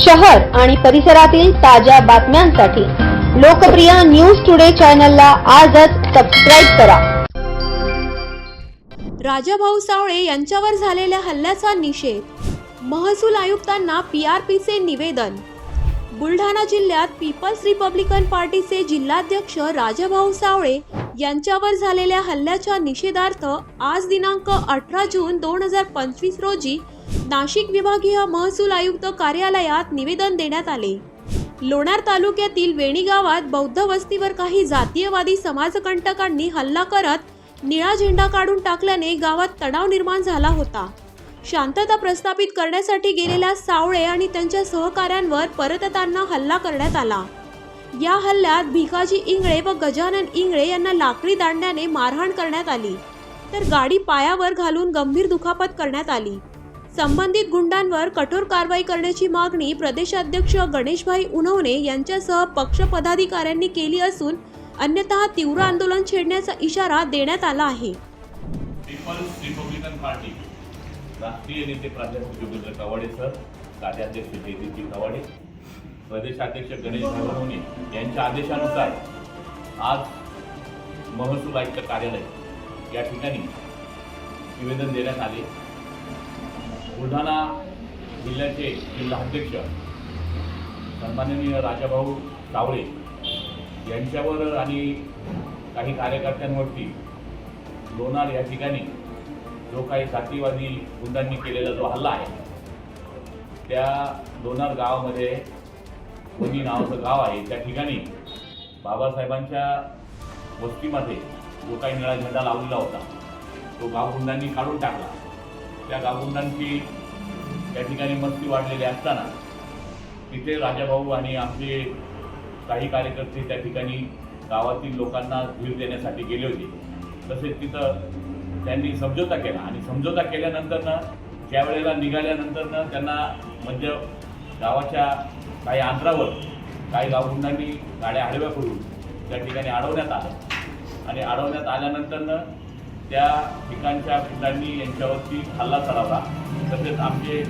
शहर आणि परिसरातील ताज्या बातम्यांसाठी लोकप्रिय न्यूज टुडे चॅनलला आजच सबस्क्राईब करा. राजाभाऊ सावळे यांच्यावर झालेल्या हल्ल्याचा निषेध. महसूल आयुक्तांना पीआरपीचे निवेदन. बुलढाणा जिल्ह्यात पीपल्स रिपब्लिकन पार्टीचे जिल्हाध्यक्ष राजाभाऊ सावळे यांच्यावर झालेल्या हल्ल्याच्या निषेधार्थ आज दिनांक अठरा जून दोन हजार पंचवीस रोजी नाशिक विभागीय महसूल आयुक्त कार्यालयात निवेदन देण्यात आले. लोणार तालुक्यातील वेणी गावात बौद्ध वस्तीवर काही जातीयवादी समाजकंटकांनी हल्ला करत निळा झेंडा काढून टाकल्याने गावात तणाव निर्माण झाला होता. शांतता प्रस्थापित करण्यासाठी गेलेल्या सावळे आणि त्यांच्या सहकाऱ्यांवर परतताना हल्ला करण्यात आला. या हल्ल्यात भिकाजी इंगळे व गजानन इंगळे यांना लाकडी दांड्याने मारहाण करण्यात आली. तर गाडी पायावर घालून गंभीर दुखापत करण्यात आली. संबंधित गुंडांवर कठोर कारवाई करण्याची मागणी प्रदेशाध्यक्ष गणेशभाई उन्हवणे यांच्यासह पक्ष पदाधिकाऱ्यांनी केली असून अन्यथा तीव्र आंदोलन छेडण्याचा इशारा देण्यात आला आहे. पीपल्स रिपब्लिकन पार्टी राष्ट्रीय नेते प्राध्यापक योगेंद्र कवाडे सर कार्याध्यक्ष जयदीपजी कवाडे प्रदेशाध्यक्ष गणेश भागवणे यांच्या आदेशानुसार आज महसूल आयुक्त कार्यालय या ठिकाणी निवेदन देण्यात आले. बुलढाणा जिल्ह्याचे जिल्हाध्यक्ष सन्माननीय राजाभाऊ सावळे यांच्यावर आणि काही कार्यकर्त्यांवरती लोणार या ठिकाणी जो काही जातीवादी गुंडांनी केलेला जो हल्ला आहे त्या लोणार गावामध्ये कोणी नावाचं गाव आहे त्या ठिकाणी बाबासाहेबांच्या वस्तीमध्ये जो काही निळा झेंडा लावलेला होता तो गावगुंडांनी काढून टाकला. त्या गावगुंडांची त्या ठिकाणी मस्ती वाढलेली असताना तिथे राजाभाऊ आणि आमचे काही कार्यकर्ते त्या ठिकाणी गावातील लोकांना धीर देण्यासाठी गेले होते. तसेच तिथं त्यांनी समझोता केला. आणि समझोता केल्यानंतरनं त्यावेळेला निघाल्यानंतरनं त्यांना म्हणजे गावाच्या काही अंतरावर काही गावगुंडांनी गाड्या आडव्या करून त्या ठिकाणी अडवण्यात आलं आणि अडवण्यात आल्यानंतरनं त्या ठिकाणच्या गुंडांनी यांच्यावरती हल्ला चढवला. तसेच आमचे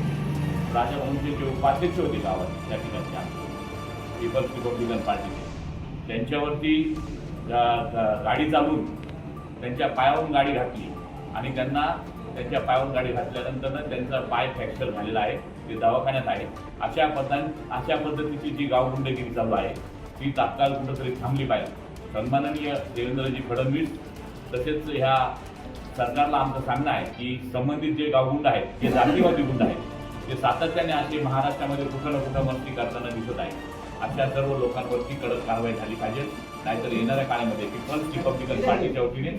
राजाभाऊंचे जे उपाध्यक्ष होते गावात त्या ठिकाणच्या पीपल्स रिपब्लिकन पार्टीचे त्यांच्यावरती गाडी चालून त्यांच्या पायावरून गाडी घातली. आणि त्यांना त्यांच्या पायावर गाडी घातल्यानंतर त्यांचा पाय फ्रॅक्चर झालेला आहे. ते दवाखान्यात आहे. अशा पद्धत अशा पद्धतीची जी गावगुंडगिरी चालू आहे ती तात्काळ कुठंतरी थांबली पाहिजे. सन्माननीय देवेंद्रजी फडणवीस तसेच ह्या सरकारला आमचं सांगणं आहे की संबंधित जे गावगुंड आहेत जे जातीवादी गुंड आहेत ते सातत्याने असे महाराष्ट्रामध्ये कुठं ना कुठं मस्ती करताना दिसत आहे अशा सर्व लोकांवरती कडक कारवाई झाली पाहिजे. नाहीतर येणाऱ्या काळामध्ये पीपल्स रिपब्लिकन पार्टीच्या वतीने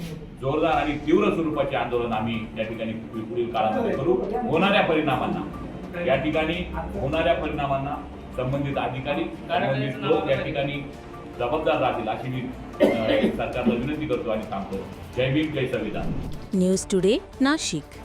जोरदार आणि तीव्र स्वरूपाचे आंदोलन आम्ही त्या ठिकाणी पुढील काळामध्ये करू. होणाऱ्या परिणामांना. या ठिकाणी होणाऱ्या परिणामांना संबंधित अधिकारी संबंधित लोक या ठिकाणी जबाबदार राहतील अशी मी सरकारला विनंती करतो आणि सांगतो. जय भीम जय संविधान. News today Nashik.